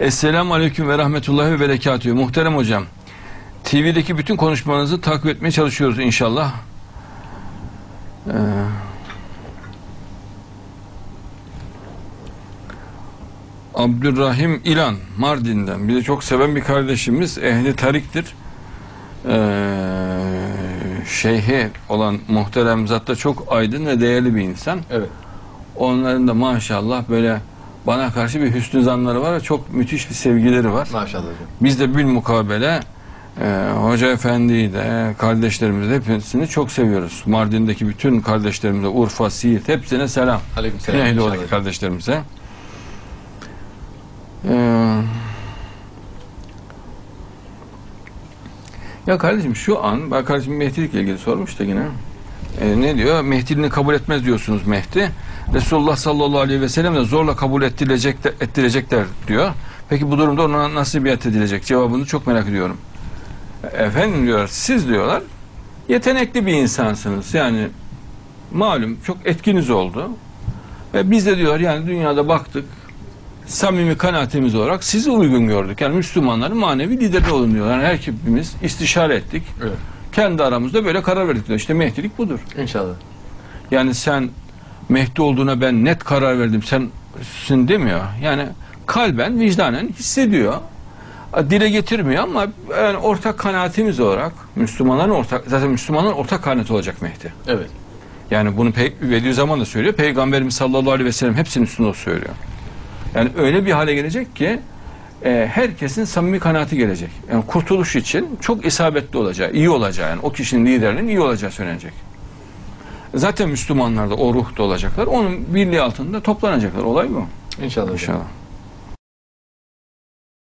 Esselamu Aleyküm ve Rahmetullahi ve Berekatühü. Muhterem hocam, TV'deki bütün konuşmalarınızı takip etmeye çalışıyoruz inşallah. Ee, Abdurrahim İlan, Mardin'den. Bizi çok seven bir kardeşimiz, ehli tariktir. Ee, şeyhi olan muhterem zatta çok aydın ve değerli bir insan. Evet. Onların da maşallah böyle bana karşı bir hüsnü zanları var ve çok müthiş bir sevgileri var. Maşallah hocam. Biz de bir mukabele e, Hoca Efendi'yi de kardeşlerimizi de hepsini çok seviyoruz. Mardin'deki bütün kardeşlerimize, Urfa, Siirt hepsine selam. Aleykümselam. Güneydoğu'daki inşallah. kardeşlerimize. Ee, ya kardeşim şu an, bak kardeşim Mehdi'likle ilgili sormuş da yine. Ee, ne diyor? Mehdiliğini kabul etmez diyorsunuz Mehdi. Resulullah sallallahu aleyhi ve sellem de zorla kabul ettirilecek, ettirecekler diyor. Peki bu durumda ona nasıl biat edilecek? Cevabını çok merak ediyorum. Efendim diyorlar, siz diyorlar yetenekli bir insansınız. Yani malum çok etkiniz oldu. Ve biz de diyorlar yani dünyada baktık samimi kanaatimiz olarak sizi uygun gördük. Yani Müslümanların manevi lideri olun diyorlar. Yani her hepimiz istişare ettik. Evet. Kendi aramızda böyle karar verdik. İşte Mehdilik budur. İnşallah. Yani sen Mehdi olduğuna ben net karar verdim. Sensin demiyor. Yani kalben, vicdanen hissediyor. Dile getirmiyor ama yani ortak kanaatimiz olarak Müslümanların ortak zaten Müslümanların ortak kanaati olacak Mehdi. Evet. Yani bunu Bediüzzaman da söylüyor. Peygamberimiz sallallahu aleyhi ve sellem hepsinin üstünde söylüyor. Yani öyle bir hale gelecek ki e, herkesin samimi kanaati gelecek. Yani kurtuluş için çok isabetli olacağı, iyi olacağı yani o kişinin liderinin iyi olacağı söylenecek. Zaten Müslümanlar da o ruhta olacaklar. Onun birliği altında toplanacaklar. Olay bu. İnşallah. İnşallah.